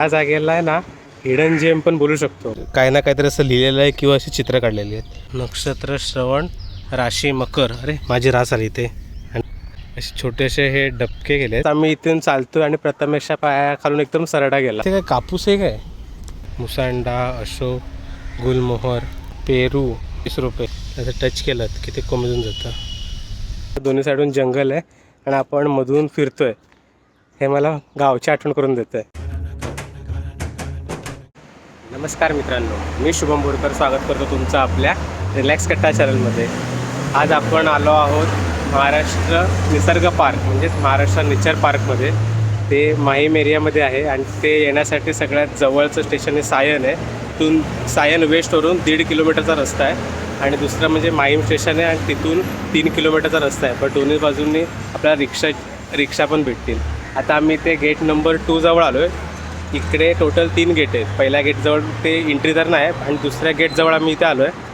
त्या जागेला आहे ना हिडन जेम पण बोलू शकतो. काही ना काहीतरी असं लिहिलेलं आहे किंवा अशी चित्र काढलेली आहेत. नक्षत्र श्रवण राशी मकर. अरे माझी रास आली इथे. आणि असे छोटेसे हे डबके गेले आहेत. आम्ही इथून चालतो आणि प्रथमेशच्या पाया खालून एकदम सरडा गेला. ते काय कापूस आहे काय? मुसांडा अशोक गुलमोहर पेरू वीस रुपये. असं टच केलं की ते कोमेजून जातं? दोन्ही साईडून जंगल आहे आणि आपण मधून फिरतोय. हे मला गावची आठवण करून देत आहे नमस्कार मित्रांनो मी शुभम बोरकर स्वागत करतो तुमचं आपल्या रिलॅक्स कट्टा चॅनलमध्ये. आज आपण आलो आहोत महाराष्ट्र निसर्ग पार्क म्हणजेच महाराष्ट्र नेचर पार्कमध्ये. ते माहीम एरियामध्ये आहे आणि ते येण्यासाठी सगळ्यात जवळचं स्टेशन हे सायन आहे. तिथून सायन वेस्टवरून दीड किलोमीटरचा रस्ता आहे आणि दुसरं म्हणजे माहीम स्टेशन आहे आणि तिथून तीन किलोमीटरचा रस्ता आहे. पण दोन्ही बाजूंनी आपल्याला रिक्षा रिक्षा पण भेटतील. आता आम्ही ते गेट नंबर टू जवळ आलो आहे इकडे टोटल तीन गेट आहेत. पहिल्या गेटजवळ ते एंट्री तर नाही आणि दुसऱ्या गेटजवळ आम्ही इथे आलो आहे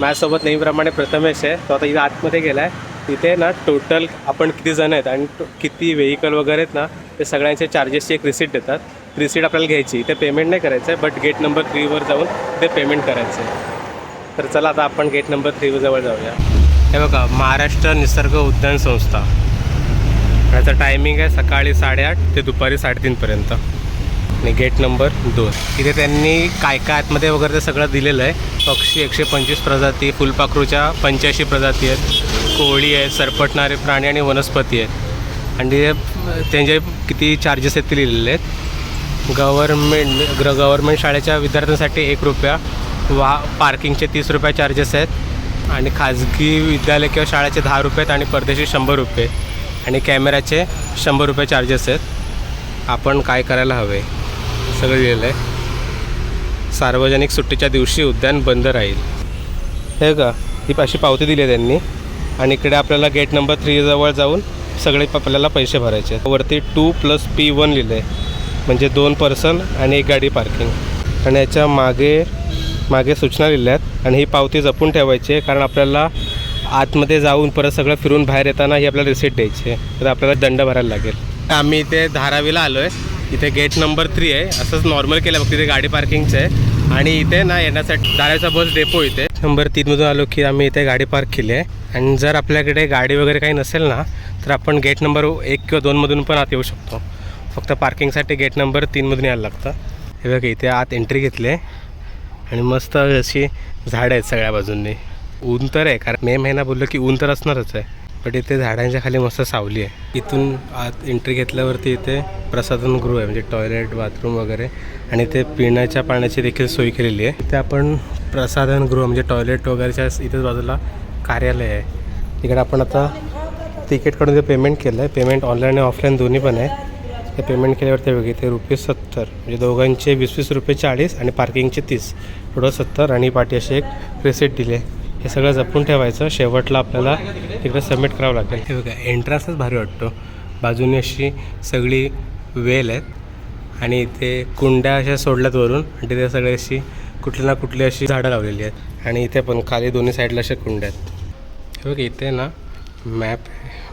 माझ्यासोबत नेहमीप्रमाणे प्रथमेश आहे. तो आता इथं आतमध्ये गेला आहे तिथे ना टोटल आपण किती जण आहेत आणि किती व्हेकल वगैरे आहेत ना ते सगळ्यांचे चार्जेसची एक रिसिट देतात. रिसिट आपल्याला घ्यायची. इथे पेमेंट नाही करायचं आहे बट गेट नंबर थ्रीवर जाऊन ते पेमेंट करायचं आहे. तर चला आता आपण गेट नंबर थ्री जवळ जाऊया. हे बघा महाराष्ट्र निसर्ग उद्यान संस्था. याचं टायमिंग आहे सकाळी साडेआठ ते दुपारी साडेतीनपर्यंत आणि गेट नंबर दोन. इथे त्यांनी काय काय आतमध्ये वगैरे ते सगळं दिलेलं आहे. पक्षी एकशे पंचवीस प्रजाती फुलपाखरूच्या पंच्याऐंशी प्रजाती आहेत. कोळी आहेत सरपटणारे प्राणी आणि वनस्पती आहेत. आणि त्यांचे किती चार्जेस आहेत ते लिहिलेले आहेत. गव्हर्मेंट ग्र गव्हर्मेंट शाळेच्या विद्यार्थ्यांसाठी एक रुपया वा पार्किंगचे तीस रुपये चार्जेस आहेत. आणि खाजगी विद्यालय किंवा शाळेचे दहा रुपये आहेत आणि परदेशी शंभर रुपये. आणि कॅमेऱ्याचे शंभर रुपये चार्जेस आहेत. आपण काय करायला हवे? सगळं लिहिलं आहे सार्वजनिक सुट्टीच्या दिवशी उद्यान बंद राहील. हे का ही अशी पावती दिली आहे त्यांनी. आणि इकडे आपल्याला गेट नंबर थ्रीजवळ जाऊन सगळे प- आपल्याला पैसे भरायचे आहेत. वरती टू प्लस पी वन लिहिलं आहे म्हणजे दोन पर्सन आणि एक गाडी पार्किंग आणि याच्या मागे मागे सूचना लिहिल्या आहेत. आणि ही पावती जपून ठेवायची आहे कारण आपल्याला आतमध्ये जाऊन परत सगळं फिरून बाहेर येताना ही आपल्याला रिसिट द्यायची आहे. तर आपल्याला दंड भरायला लागेल. आम्ही इथे धारावीला आलो आहे इथे गेट नंबर थ्री आहे. असंच नॉर्मल केलं फक्त इथे गाडी पार्किंगचं आहे. आणि इथे ना येण्यासाठी धारावीचा बस डेपो इथे. नंबर तीनमधून आलो की आम्ही इथे गाडी पार्क केली आहे. आणि जर आपल्याकडे गाडी वगैरे काही नसेल ना तर आपण गेट नंबर एक किंवा दोनमधून पण आत येऊ शकतो. फक्त पार्किंगसाठी गेट नंबर तीनमधून यायला लागतं. हे बघा इथे आत एंट्री घेतली आहे. आणि मस्त अशी झाडं आहेत सगळ्या बाजूंनी. ऊन तर आहे कारण मे महिना बोललो की ऊन तर असणारच आहे. बट इथे झाडांच्या खाली मस्त सावली आहे. इथून आत एंट्री घेतल्यावरती इथे प्रसाधन गृह आहे म्हणजे टॉयलेट बाथरूम वगैरे. आणि इथे पिण्याच्या पाण्याची देखील सोय केलेली आहे. इथे आपण प्रसाधन गृह म्हणजे टॉयलेट वगैरेच्या इथेच बाजूला कार्यालय आहे. तिकडे आपण आता तिकीट काढून ते पेमेंट केलं आहे पेमेंट ऑनलाईन आणि ऑफलाईन दोन्ही पण आहे. ते पेमेंट केल्यावरती बघ इथे रुपये सत्तर. म्हणजे दोघांचे वीस वीस रुपये चाळीस आणि पार्किंगचे तीस. थोडं सत्तर आणि पाठी अशी एक रिसिट दिली आहे. हे सगळं जपून ठेवायचं. शेवटला आपल्याला तिकडे सबमिट करावं लागेल. हे बघा एंट्रन्सच भारी वाटतो. बाजूने अशी सगळी वेल आहेत. आणि इथे कुंड्या अशा सोडल्यात वरून. आणि तिथे सगळी अशी कुठली ना कुठली अशी झाडं लावलेली आहेत. आणि इथे पण खाली दोन्ही साईडला अशा कुंड्या आहेत. हे बघा इथे ना मॅप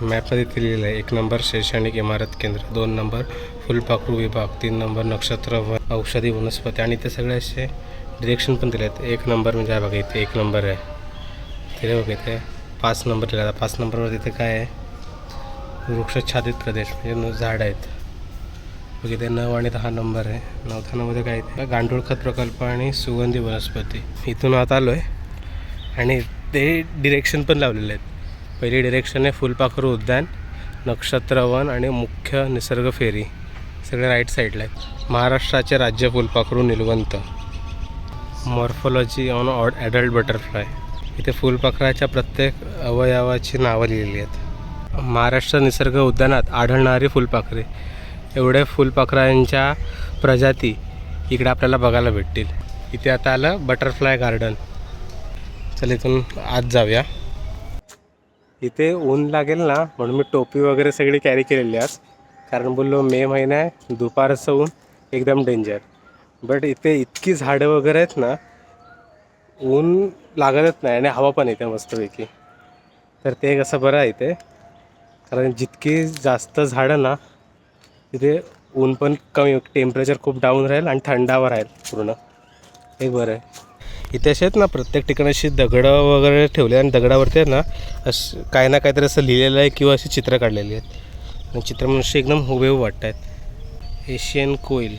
मॅपमध्ये इथे लिहिलं आहे. एक नंबर शैक्षणिक इमारत केंद्र. दोन नंबर फुलपाखरू विभाग. तीन नंबर नक्षत्र व औषधी वनस्पती. आणि इथे सगळे असे डिरेक्शन पण दिले आहेत एक नंबर म्हणजे बघा इथे एक नंबर आहे. केले हो बघ इथे पाच नंबर दिला आहे. पाच नंबरवर तिथे काय आहे वृक्षच्छादित प्रदेश। म्हणजे न- झाडं आहेत। मग इथे नऊ आणि दहा नंबर आहे नऊ दहामध्ये काय आहे गांडूळ खत प्रकल्प आणि सुगंधी वनस्पती। इथून आत आलो आहे आणि ते डिरेक्शन पण लावलेले आहेत। पहिली डिरेक्शन आहे फुलपाखरू उद्यान नक्षत्रवन आणि मुख्य निसर्ग फेरी। सगळे राईट साईडला आहेत। महाराष्ट्राचे राज्य फुलपाखरू निलवंत। Morphology on odd adult butterfly इथे फुलपाखराच्या प्रत्येक अवयवाची नावं लिहिलेली आहेत. महाराष्ट्र निसर्ग उद्यानात आढळणारी फुलपाखरे. एवढे फुलपाखरांच्या प्रजाती इकडे आपल्याला बघायला भेटतील. इथे आता आलं बटरफ्लाय गार्डन. चल इथून आत जाऊया. इथे ऊन लागेल ना म्हणून मी टोपी वगैरे सगळी कॅरी केलेली आज. कारण बोललो मे महिना आहे दुपारचं ऊन एकदम डेंजर बट इथे इतकी झाडं वगैरे आहेत ना ऊन लागतच नाही आणि हवा पण येते मस्तपैकी. तर ते कसं बरं आहे ते कारण जितकी जास्त झाडं ना तिथे ऊन पण कमी टेम्परेचर खूप डाऊन राहील आणि थंडावर राहील पूर्ण. एक बरं आहे. इथे असे आहेत ना प्रत्येक ठिकाणी अशी दगडं वगैरे ठेवले आणि दगडावरती आहेत ना असं काही ना काहीतरी असं लिहिलेलं आहे किंवा अशी चित्र काढलेली आहेत. आणि चित्र मनुष्य एकदम हुबेहूब वाटत आहेत एशियन कोईल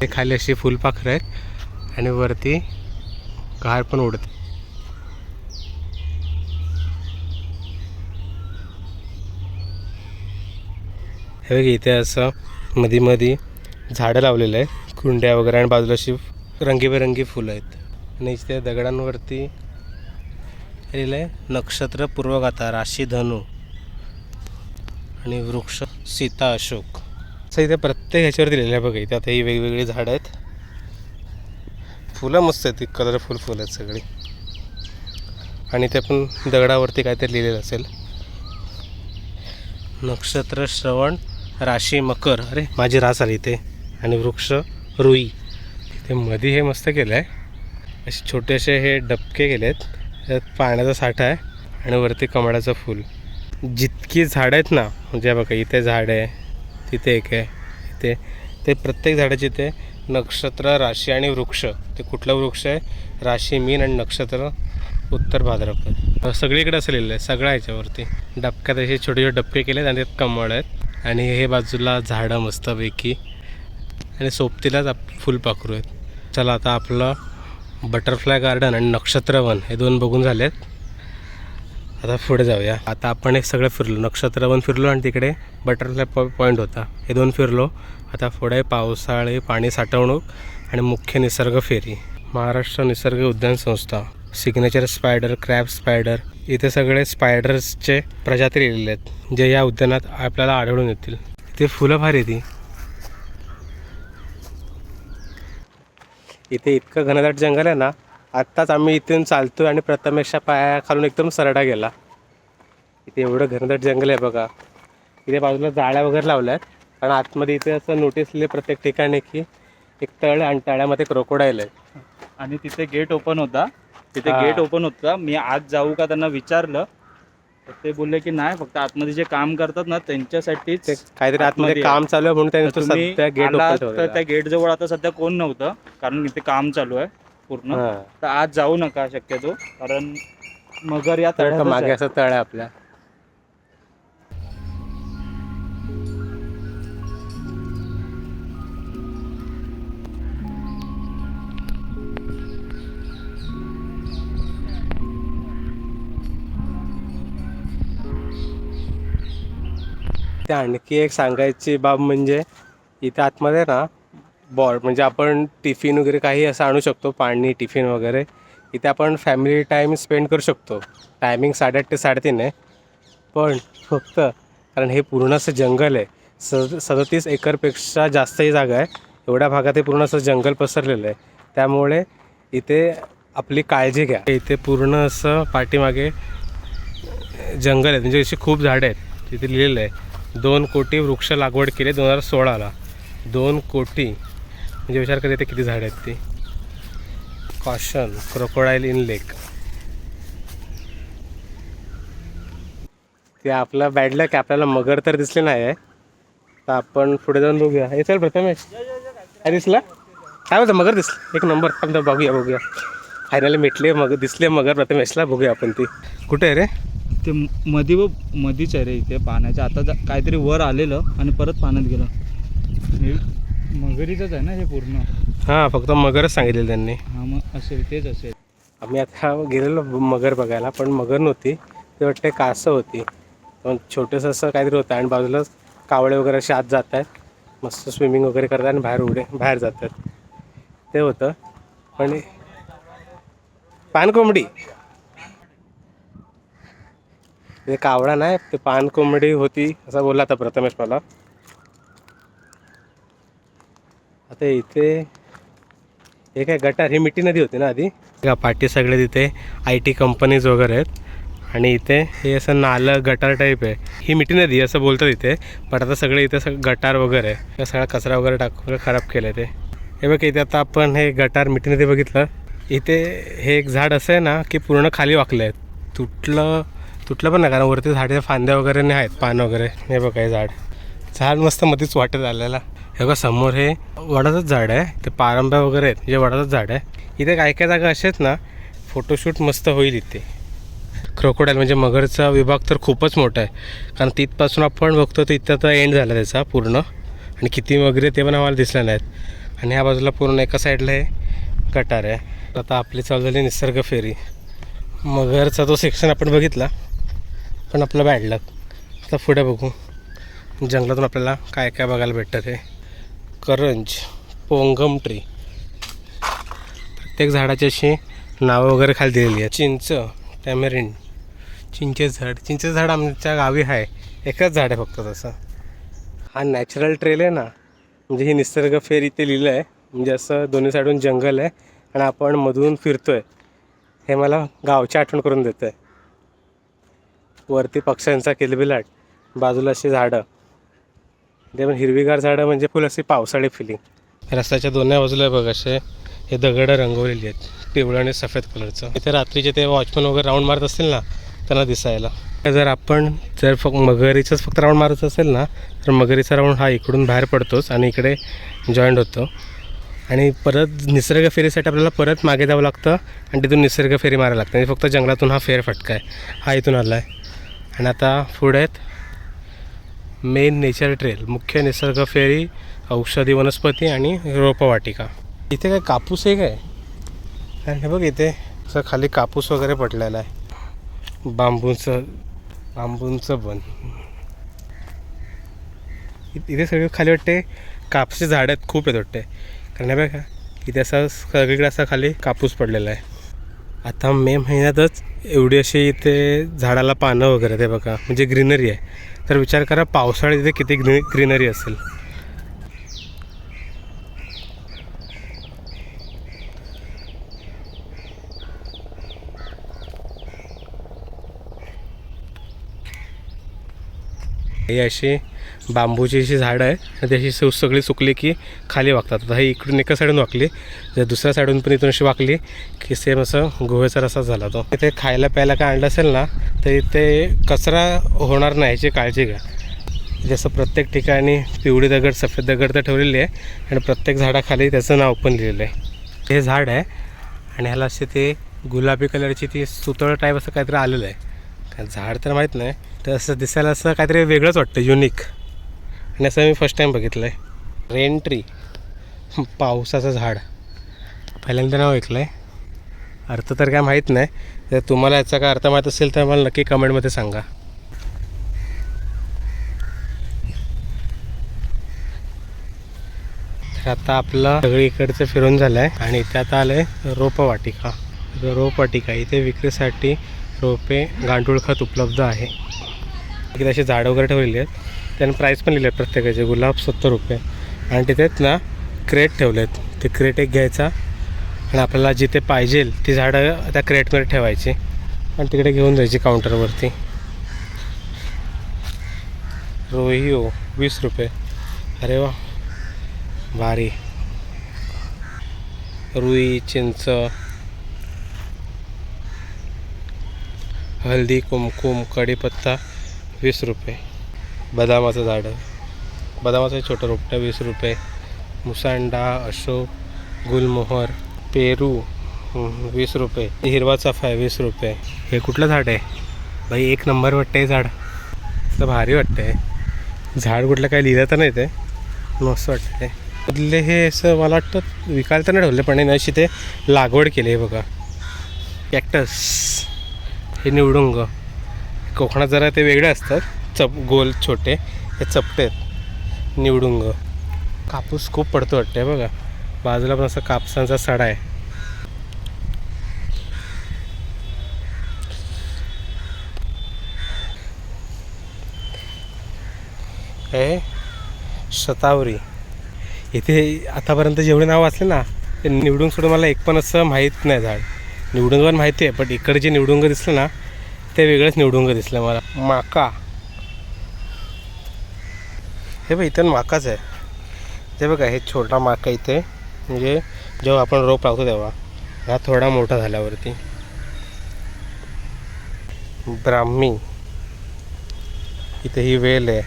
हे खाली अशी फुलपाखरं आहेत आणि वरती गार पण उडते. हे बघ इथे असं मध्ये मध्ये झाडं लावलेलं आहे कुंड्या वगैरे आणि बाजूला अशी रंगीबेरंगी फुलं आहेत. आणि इथे दगडांवरती लिहिलं आहे नक्षत्र पूर्वगाथा राशी धनु आणि वृक्ष सीता अशोक. असं इथे प्रत्येक ह्याच्यावरती लिहिलं आहे बघा इथे आता ही वेगवेगळी झाडं आहेत. फुलं मस्त आहेत ती कलरफुल फुलं आहेत सगळी. आणि ते पण दगडावरती काहीतरी लिहिलेलं असेल. नक्षत्र श्रवण राशी मकर अरे माझी रास आली इथे. आणि वृक्ष रुई. इथे मध्ये हे मस्त केलं आहे असे छोटेसे हे डबके केले आहेत त्यात पाण्याचा साठा आहे आणि वरती कमळाचं फूल. जितकी झाडं आहेत ना म्हणजे बघा इथे झाड आहे तिथे एक आहे इथे. ते प्रत्येक झाडाचे इथे नक्षत्र राशी आणि वृक्ष. ते कुठलं वृक्ष आहे? राशी मीन आणि नक्षत्र उत्तर भाद्रपद. सगळीकडे असं लिहिलं आहे सगळ्या ह्याच्यावरती. डबक्यात असे छोटे छोटे डबके केले आहेत आणि त्यात कमळ आहेत. आणि हे बाजूला झाडं मस्तपैकी. आणि सोबतीलाच आप फुलपाखरू आहेत. चला आता आपलं बटरफ्लाय गार्डन आणि नक्षत्रवन हे दोन बघून झाले आहेत आता पुढे जाऊया. आता आपण एक सगळं फिरलो. नक्षत्रवन फिरलो आणि तिकडे बटरफ्लाय पॉ पॉईंट होता. हे दोन फिरलो. आता पुढे पावसाळी पाणी साठवणूक आणि मुख्य निसर्ग फेरी. महाराष्ट्र निसर्ग उद्यान संस्था. सिग्नेचर स्पायडर क्रॅब स्पायडर इथे सगळे स्पायडर्सचे प्रजाती लिहिलेले आहेत जे या उद्यानात आपल्याला आढळून येतील. इथे फुलं भारी ती इथे इतकं घनदाट जंगल आहे ना आत्ताच आम्ही इथून चालतोय आणि प्रथमेशच्या पायाखालून एकदम सरडा गेला. इथे एवढं घनदाट जंगल आहे बघा. इथे बाजूला जाळ्या वगैरे लावल्या आहेत कारण आतमध्ये इथे असं नोटीस लिहिले प्रत्येक ठिकाणी की एक तळ आणि तळ्यामध्ये क्रोकोडाईल आहे. आणि तिथे गेट ओपन होता. तिथे हा. गेट ओपन होता मी आज जाऊ का त्यांना विचारलं तर ते बोलले की नाही फक्त आतमध्ये जे काम करतात ना त्यांच्यासाठीच ते काहीतरी आतमध्ये आतमध्ये काम चालू आहे म्हणून तर त्यांनी तो तुम्ही सध्या गेट आलात ओपन तर ठेवलेला त्या गेट जवळ आता सध्या कोण नव्हतं कारण इथे काम चालू आहे पूर्ण. तर आज जाऊ नका शक्यतो कारण मगर या तळ्यातच मागे आहे. असं तळ आहे आपल्या ते आणखी एक सांगायची बाब म्हणजे इथे आतमध्ये ना बॉल म्हणजे आपण टिफिन वगैरे काही असं आणू शकतो पाणी टिफिन वगैरे. इथे आपण फॅमिली टाईम स्पेंड करू शकतो. टायमिंग साडेआठ ते साडेतीन आहे. पण फक्त कारण हे पूर्ण असं जंगल आहे. स सदतीस एकरपेक्षा जास्तही जागा आहे. एवढ्या भागात हे पूर्ण असं जंगल पसरलेलं आहे. त्यामुळे इथे आपली काळजी घ्या. इथे पूर्ण असं पाठीमागे जंगल आहे. म्हणजे अशी खूप झाडं आहेत. तिथे लिहिलेलं आहे. दोन कोटी वृक्ष लागवड केली दोन हजार सोळाला. दोन कोटी. म्हणजे विचार करा ते किती झाडं आहेत ती. Caution crocodile in lake. ते आपला बॅड लक आपल्याला मगर तर दिसले नाही आहे. तर आपण पुढे जाऊन बघूया. हे चल प्रथमेश. काय दिसला? काय होतं मगर दिसलं? एक नंबर आपण बघूया बघूया. फायनली भेटले मग दिसले मगर प्रथमेशला बघूया आपण ती. कुठे आहे रे? ते मधी व मधीच आहे रे इथे पाण्याच्या आता जा- काहीतरी वर आलेलं आणि परत पाण्यात गेलं. हे मगरीचंच आहे ना हे पूर्ण? हां फक्त मगरच सांगितलेलं त्यांनी. हा मग असेल तेच असेल. आम्ही आता गेलेलो मगर बघायला पण मगर नव्हती. ते वाटते कासं होती. पण छोटंसं असं काहीतरी होतं आणि बाजूलाच कावळे वगैरे असे आत जात आहेत. मस्त स्विमिंग वगैरे करतात आणि बाहेर उडे बाहेर जातात. ते होतं. पण पानकोंबडी. ते कावळा नाही ते पानकोंबडी होती असं बोलला आता प्रथमेश मला. आता इथे हे काय गटार ही मिठी नदी होती ना आधी? का पाठी सगळे तिथे आय टी कंपनीज वगैरे आहेत. आणि इथे हे असं नालं गटार टाईप आहे. ही मिठी नदी असं बोलतात इथे. पण आता सगळे इथे सगळं गटार वगैरे आहे. सगळा कचरा वगैरे टाकून खराब केलं आहे ते. हे बघ इथे आता आपण हे गटार मिठी नदी बघितलं. इथे हे एक झाड असं आहे ना की पूर्ण खाली वाकलं आहे तुटलं तुटलं पण नाही कारण वरती झाडे फांद्या वगैरे नाही आहेत पान वगैरे. हे बघ आहे झाड. झाड मस्त मध्येच वाटत आलेला. हे बघा समोर हे वडाचंच झाड आहे. ते पारंब्या वगैरे आहेत जे वडाचंच झाड आहे. इथे काय काय जागा असेच आहेत ना फोटोशूट मस्त होईल इथे. क्रोकोडाईल म्हणजे मगरचा विभाग तर खूपच मोठा आहे. कारण तिथपासून आपण बघतो तर इथं तर एंड झाला त्याचा पूर्ण. आणि किती वगैरे ते पण आम्हाला दिसल्या नाहीत. आणि ह्या बाजूला पूर्ण एका साईडला हे गटार आहे. आता आपली चालू झाली निसर्ग फेरी. मगरचा तो सेक्शन आपण बघितला. पण आपलं बॅड लक आता पुढे बघू. जंगलातून आपल्याला काय काय बघायला भेटतं ते. करंज पोंगम ट्री प्रत्येक झाडाची अशी नावं वगैरे खाली दिलेली आहे चिंच टॅमेरिन. चिंचे झाड. चिंचे झाड आमच्या गावी आहे. एकच झाड आहे फक्त तसं. हा नॅचरल ट्रेल आहे ना. म्हणजे ही निसर्ग फेर इथे लिहिलं आहे. म्हणजे असं दोन्ही साईडून जंगल आहे. आणि आपण मधून फिरतो आहे हे मला गावची आठवण करून देतं आहे वरती पक्ष्यांचा किलबिलाट बाजूला अशी झाडं. ते पण हिरवीगार झाडं म्हणजे फुल अशी पावसाळी फिलिंग रस्त्याच्या दोन्ही बाजूला बघ असे हे दगडं रंगवलेली आहेत पिवळं आणि सफेद कलरचं इथे रात्रीचे ते वॉचमन वगैरे राऊंड मारत असतील ना त्यांना दिसायला. जर आपण जर फक्त मगरीचंच फक्त राऊंड मारत असेल ना तर मगरीचा राऊंड हा इकडून बाहेर पडतोच आणि इकडे जॉईंट होतो. आणि परत निसर्ग फेरीसाठी आपल्याला परत मागे जावं लागतं आणि तिथून निसर्ग फेरी मारायला लागतं. आणि फक्त जंगलातून हा फेर फटका आहे हा इथून आला आहे आणि आता पुढे आहेत मेन नेचर ट्रेल मुख्य निसर्ग फेरी औषधी वनस्पती आणि रोपवाटिका. इथे काय कापूस आहे काय? कारण हे बघ इथे असं खाली कापूस वगैरे पडलेला आहे. बांबूचं बांबूंचं बन. इ- इथे सगळे खाली वाटते कापसाचे झाड आहेत खूप आहेत वाटते. कारण हे बघा इथे असं सगळीकडे असा खाली कापूस पडलेला आहे. आता मे महिन्यातच एवढी अशी इथे झाडाला पानं वगैरे ते बघा म्हणजे ग्रीनरी आहे. तर विचार करा पावसाळ्यात इथे किती ग्री ग्रीनरी असेल. हे अशी बांबूची अशी झाडं आहे. आणि ती अशी सु सगळी सुकली की खाली वागतात आता हे इकडून एका साईडून वाकली जर दुसऱ्या साईडून पण इथून अशी वाकली की सेम असं गोव्याचा रसा झाला तो. इथे खायला प्यायला काय आणलं असेल ना तर इथे कचरा होणार नाही याची काळजी घ्या. जसं प्रत्येक ठिकाणी पिवळी दगड सफेद दगड तर ठेवलेली आहे आणि प्रत्येक झाडाखाली त्याचं नाव पण लिहिलेलं आहे. हे झाड आहे आणि ह्याला असे ते गुलाबी कलरची ती सुतळ टाईप असं काहीतरी आलेलं आहे. झाड तर माहीत नाही तर असं दिसायला असं काहीतरी वेगळंच वाटतं युनिक आणि असं मी फर्स्ट टाईम बघितलं आहे रेन ट्री पावसाचं झाड. पहिल्यांदा नाव ऐकलं आहे अर्थ तर काय माहीत नाही. तर तुम्हाला याचा काय अर्थ माहीत असेल तर मला नक्की कमेंटमध्ये सांगा. तर आता आपलं सगळी इकडचं फिरून झालं आहे आणि इथे आता आलं आहे रोपवाटिका. रोपवाटिका. इथे विक्रीसाठी रोपे गांडूळ खत उपलब्ध आहे. की अशी झाडं वगैरे ठेवलेली आहेत. त्यांनी प्राईस पण लिहिले आहेत प्रत्येकाचे गुलाब सत्तर रुपये. आणि तिथे ना क्रेट ठेवले आहेत ते क्रेट एक घ्यायचा आणि आपल्याला जिथे पाहिजे ती झाडं त्या क्रेटमध्ये ठेवायची आणि तिकडे घेऊन जायची काउंटरवरती रोहिओ वीस रुपये. अरे वा भारी. रुई चिंच. हळदी कुमकुम कढीपत्ता. वीस रुपये. बदामाचं झाडं. बदामाचं छोटं रोपटं वीस रुपये. मुसांडा अशोक गुलमोहर पेरू वीस रुपये. हिरवा चाफा आहे वीस रुपये. हे कुठलं झाड आहे? बाई एक नंबर वाटतं आहे झाड. असं भारी वाटतं आहे झाड कुठलं काय लिहिलं तर नाही ते. मस्त वाटतं आहे मधले हे असं मला वाटतं विकायला तर नाही ठेवले पण आहे अशी ते लागवड केली आहे बघा. कॅक्टस. हे निवडुंग कोकणात जरा ते वेगळे असतात. चप गोल छोटे. हे चपटे आहेत. निवडुंग. कापूस खूप पडतो वाटते बघा. बाजूला पण असा कापसांचा सडा आहे. हे शतावरी. इथे आतापर्यंत जेवढे नाव वाचले ना ते निवडून सोडून मला एक पण असं माहीत नाही झाड. निवडुंग पण माहिती आहे पण इकडे जे निवडुंग दिसलं ना ते वेगळंच निवडून दिसलं मला. माका. हे बघ इथं माकाच आहे. ते बघा हे छोटा माका इथे. म्हणजे जेव्हा आपण रोप लावतो तेव्हा हा थोडा मोठा झाल्यावरती. ब्राह्मी. इथे ही वेल आहे.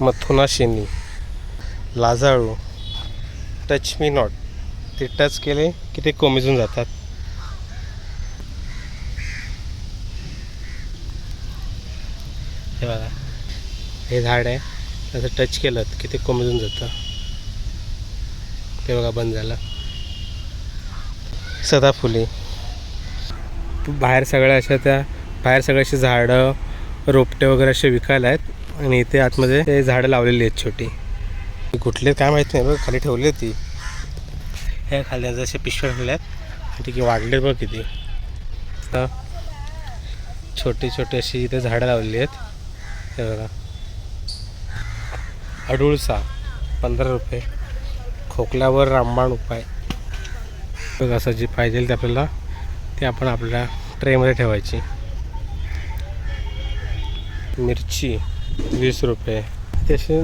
मथुना शेनी. लाजाळू. Touch me not. ते टच केले की ते कोमेजून जातात. हे बघा. हे झाड आहे. त्याचं टच केलं की ते कोमजून जातं. ते बघा बंद झालं. सदाफुली बाहेर सगळ्या अशा त्या बाहेर सगळ्या अशी झाडं रोपटे वगैरे असे विकायला आहेत. आणि इथे आतमध्ये ते झाडं लावलेली आहेत छोटी. कुठले काय माहीत नाही बघ खाली ठेवली होती. हे खाली जसे पिशव्या ठेवल्या आहेत ठीक आहे वाढले बघ किती. छोटी छोटी अशी इथे झाडं लावलेली आहेत. हे बघा. अडुळसा पंधरा रुपये. खोकल्यावर रामबाण उपाय. बघा असं जे पाहिजे ते आपल्याला ते आपण आपल्या ट्रेमध्ये ठेवायची. मिरची वीस रुपये. ते असे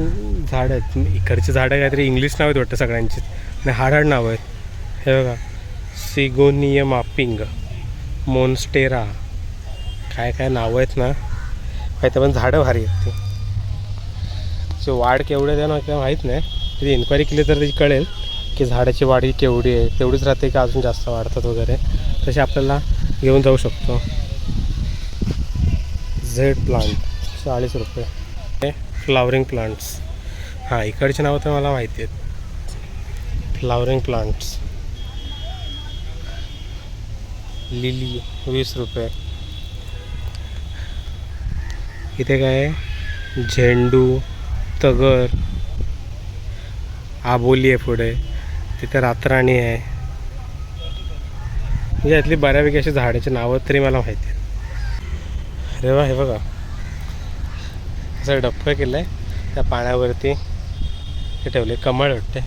झाडं आहेत. इकडचे झाडं काहीतरी इंग्लिश नाव आहेत वाटतं सगळ्यांची. आणि हाडहाड नावं आहेत. हे बघा. सिगोनियम मापिंग मोन्स्टेरा. काय काय नावं आहेत ना? माहिती पण झाडं भारी आहेत ती. त्याची वाढ केवढी आहे ना काय माहीत नाही. तरी इन्क्वायरी केली तर ती कळेल की झाडाची वाढ ही केवढी आहे. तेवढीच राहते की अजून जास्त वाढतात वगैरे. तसे आपल्याला घेऊन जाऊ शकतो. झेड प्लांट चाळीस रुपये. हे फ्लावरिंग प्लांट्स हां इकडची नावं तर मला माहिती आहेत. फ्लावरिंग प्लांट्स लिली वीस रुपये. इथे काय? आहे झेंडू तगर आबोली आहे पुढे. तिथे रातराणी आहे. म्हणजे यातली बऱ्यापैकी अशी झाडाची नावं तरी मला माहिती आहेत. अरे वा हे बघा. असं डप्पं केलं आहे त्या पाण्यावरती हे ठेवले कमळ वाटते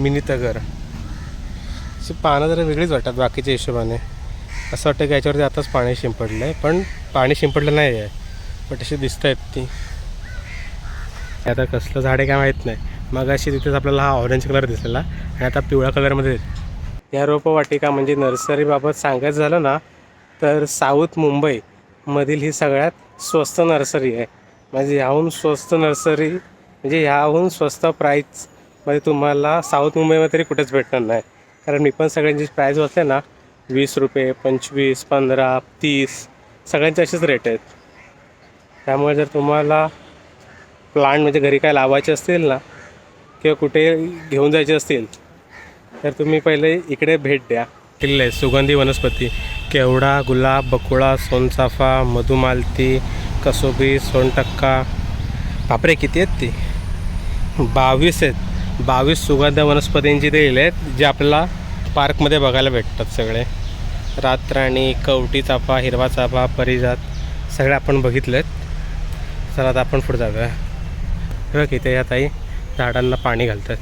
मिनी तगर. अशी पानं जरा वेगळीच वाटतात बाकीच्या हिशोबाने. असं वाटतं की याच्यावरती आताच पाणी शिंपडलं आहे पण पाणी शिंपडलं नाही आहे पण तशी दिसत आहेत ती. आता कसलं झाड आहे काय माहीत नाही. मग अशी तिथेच आपल्याला हा ऑरेंज कलर दिसलेला आणि आता पिवळ्या कलरमध्ये या रोपवाटिका म्हणजे नर्सरीबाबत सांगायचं झालं ना तर साऊथ मुंबईमधील ही सगळ्यात स्वस्त नर्सरी आहे. म्हणजे ह्याहून स्वस्त नर्सरी म्हणजे ह्याहून स्वस्त प्राईजमध्ये तुम्हाला साऊथ मुंबईमध्ये तरी कुठेच भेटणार नाही. कारण मी पण सगळ्यांची प्राईज वाचले ना वीस रुपये पंचवीस पंधरा तीस सगळ्यांचे असेच रेट आहेत. त्यामुळे जर तुम्हाला प्लांट म्हणजे घरी काय लावायचे असतील ना किंवा कुठे घेऊन जायचे असतील तर तुम्ही पहिले इकडे भेट द्या. किल्ले सुगंधी वनस्पती केवडा गुलाब बकुळा सोनचाफा मधुमालती कसोबी सोनटक्का. बापरे किती आहेत ती? बावीस आहेत. बावीस सुगंध वनस्पतींची ते लिहिले आहेत जे आपल्याला पार्कमध्ये बघायला भेटतात सगळे. रातराणी कवटी चाफा हिरवा चाफा परिजात सगळे आपण बघितले आहेत चला आता आपण पुढे जाऊया. बघ इथे या ताई झाडांना पाणी घालतात.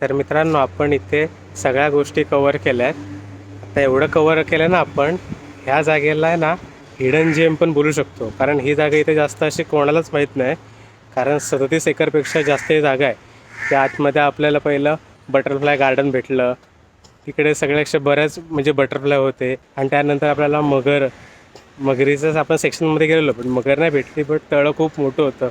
तर मित्रांनो आपण इथे सगळ्या गोष्टी कवर केल्या आहेत आता एवढं कवर केलं ना आपण ह्या जागेला आहे ना हिडन जेम पण बोलू शकतो. कारण ही जागा इथे जास्त अशी कोणालाच माहीत नाही. कारण सदतीस एकरपेक्षा जास्त ही जागा आहे. त्या आतमध्ये आपल्याला पहिलं बटरफ्लाय गार्डन भेटलं. तिकडे सगळ्यापेक्षा बऱ्याच म्हणजे बटरफ्लाय होते. आणि त्यानंतर आपल्याला मगर मगरीचंच आपण सेक्शनमध्ये गेलेलो. पण मगर नाही भेटली बट तळं खूप मोठं होतं.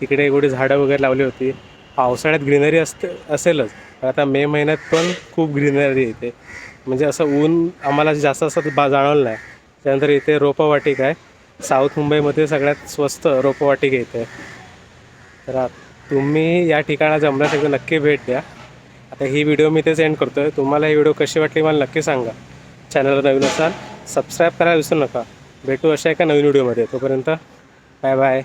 तिकडे एवढी झाडं वगैरे लावली होती. पावसाळ्यात ग्रीनरी असते असेलच. पण आता मे महिन्यात पण खूप ग्रीनरी येते म्हणजे असं ऊन आम्हाला जास्त असं बा जाणवलं नाही. त्यानंतर इथे रोपवाटिका आहे. साऊथ मुंबईमध्ये सगळ्यात स्वस्त रोपवाटिका इथे. तर तुम्ही या ठिकाणा जमल्यास एकदा नक्की भेट द्या. आता ही व्हिडिओ मी इथे सेंड करतो आहे तुम्हाला ही व्हिडिओ कशी वाटली मला नक्की सांगा. चॅनलला नवीन असाल सबस्क्राईब करायला विसरू नका. भेटू अशा एका नवीन व्हिडिओमध्ये. तोपर्यंत बाय बाय